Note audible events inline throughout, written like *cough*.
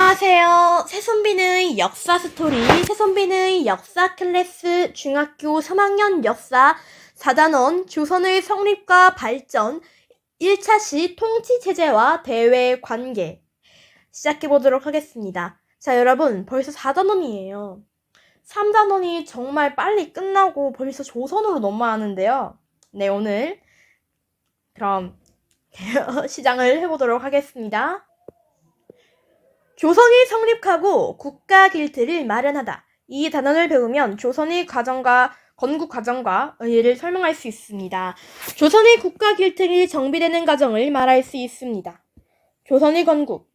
안녕하세요. 새손비의 역사 스토리, 새손비의 역사 클래스 중학교 3학년 역사 4단원 조선의 성립과 발전 1차 시 통치 체제와 대외 관계 시작해 보도록 하겠습니다. 자, 여러분, 벌써 4단원이에요. 3단원이 정말 빨리 끝나고 벌써 조선으로 넘어가는데요. 네, 오늘 그럼 *laughs* 시작을 해보도록 하겠습니다. 조선이 성립하고 국가 길틀을 마련하다. 이 단원을 배우면 조선의 과정과 건국 과정과 의의를 설명할 수 있습니다. 조선의 국가 길틀이 정비되는 과정을 말할 수 있습니다. 조선의 건국.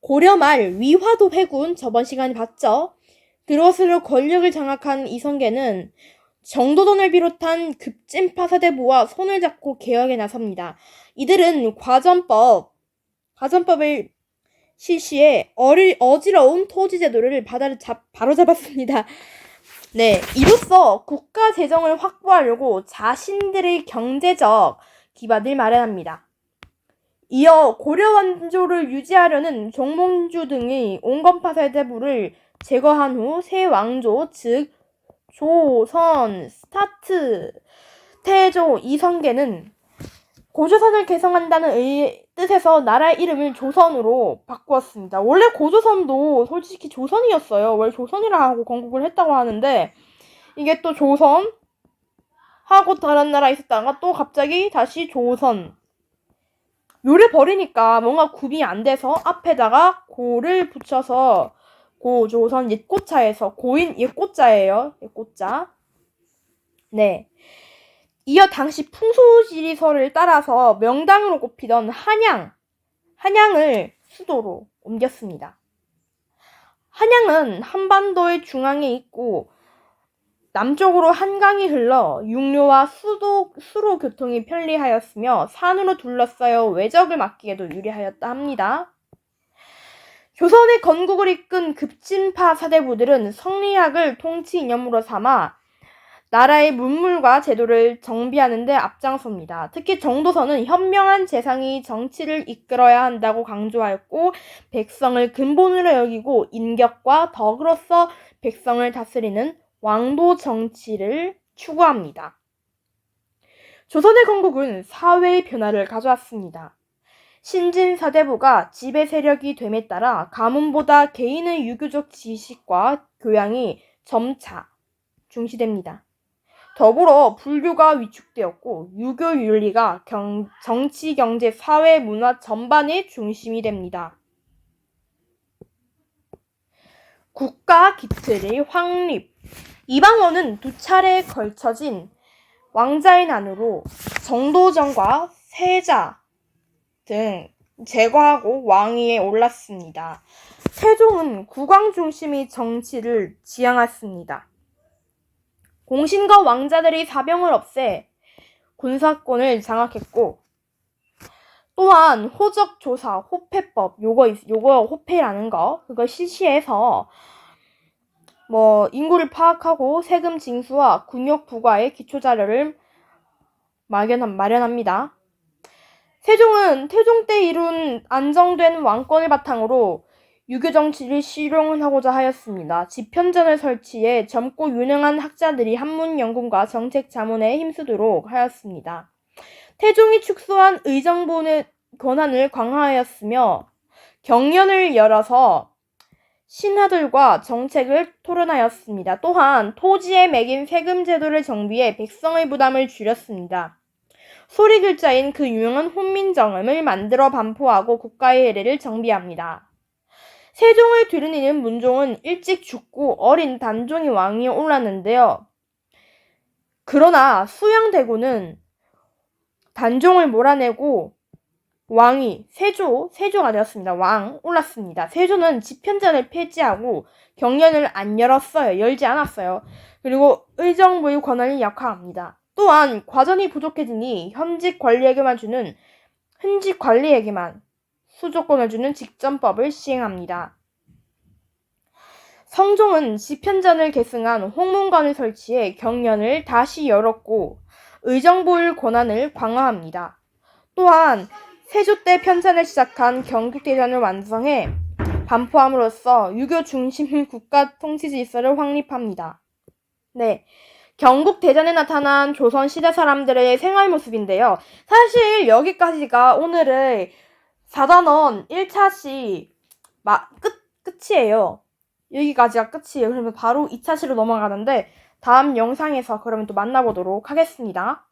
고려 말 위화도 회군 저번 시간에 봤죠? 그것으로 권력을 장악한 이성계는 정도전을 비롯한 급진 파 사대부와 손을 잡고 개혁에 나섭니다. 이들은 과전법, 과전법을 실시해 어릴, 어지러운 토지 제도를 바로잡았습니다. *laughs* 네, 이로써 국가 재정을 확보하려고 자신들의 경제적 기반을 마련합니다. 이어 고려 원조를 유지하려는 종몽주 등의 온건파 세대부를 제거한 후 새 왕조 즉 조선 스타트 태조 이성계는 고조선을 개성한다는 의, 뜻에서 나라의 이름을 조선으로 바꾸었습니다. 원래 고조선도 솔직히 조선이었어요. 원래 조선이라 하고 건국을 했다고 하는데 이게 또 조선 하고 다른 나라 있었다가 또 갑자기 다시 조선 요를 버리니까 뭔가 구비 안 돼서 앞에다가 고를 붙여서 고조선 옛고자에서 고인 옛고자예요. 옛고자. 네. 이어 당시 풍수지리서를 따라서 명당으로 꼽히던 한양, 한양을 수도로 옮겼습니다. 한양은 한반도의 중앙에 있고 남쪽으로 한강이 흘러 육로와 수도, 수로 교통이 편리하였으며 산으로 둘러싸여 외적을 막기에도 유리하였다 합니다. 조선의 건국을 이끈 급진파 사대부들은 성리학을 통치 이념으로 삼아 나라의 문물과 제도를 정비하는 데 앞장섭니다. 특히 정도선은 현명한 재상이 정치를 이끌어야 한다고 강조하였고 백성을 근본으로 여기고 인격과 덕으로서 백성을 다스리는 왕도 정치를 추구합니다. 조선의 건국은 사회의 변화를 가져왔습니다. 신진 사대부가 지배 세력이 됨에 따라 가문보다 개인의 유교적 지식과 교양이 점차 중시됩니다. 더불어 불교가 위축되었고 유교 윤리가 경, 정치, 경제, 사회, 문화 전반의 중심이 됩니다. 국가 기틀의 확립 이방원은 두 차례에 걸쳐진 왕자의 난으로 정도전과 세자 등 제거하고 왕위에 올랐습니다. 세종은 국왕 중심의 정치를 지향했습니다. 공신과 왕자들이 사병을 없애 군사권을 장악했고 또한 호적 조사 호패법 요거 있- 요거 호패라는 거 그거 실시해서 뭐 인구를 파악하고 세금 징수와 군역 부과의 기초 자료를 마련 마련합니다. 세종은 태종 때 이룬 안정된 왕권을 바탕으로 유교 정치를 실용하고자 하였습니다. 집현전을 설치해 젊고 유능한 학자들이 한문 연구과 정책 자문에 힘쓰도록 하였습니다. 태종이 축소한 의정부의 권한을 강화하였으며 경연을 열어서 신하들과 정책을 토론하였습니다. 또한 토지에 매긴 세금 제도를 정비해 백성의 부담을 줄였습니다. 소리 글자인 그 유명한 혼민정음을 만들어 반포하고 국가의 해례를 정비합니다. 세종을 뒤르는 문종은 일찍 죽고 어린 단종이 왕위에 올랐는데요. 그러나 수양대군은 단종을 몰아내고 왕이 세조, 세조가 되었습니다. 왕 올랐습니다. 세조는 집현전을 폐지하고 경연을 안 열었어요. 열지 않았어요. 그리고 의정부의 권한을 약화합니다. 또한 과전이 부족해지니 현직 관리에게만 주는 현직 관리에게만 수조권을 주는 직전법을 시행합니다. 성종은 집현전을 계승한 홍문관을 설치해 경연을 다시 열었고 의정부의 권한을 강화합니다. 또한 세조 때 편찬을 시작한 경국대전을 완성해 반포함으로써 유교 중심 국가 통치 질서를 확립합니다. 네. 경국 대전에 나타난 조선 시대 사람들의 생활 모습인데요. 사실 여기까지가 오늘의 4단원 1차 시 마, 끝, 끝이에요. 여기까지가 끝이에요. 그러면 바로 2차 시로 넘어가는데 다음 영상에서 그러면 또 만나보도록 하겠습니다.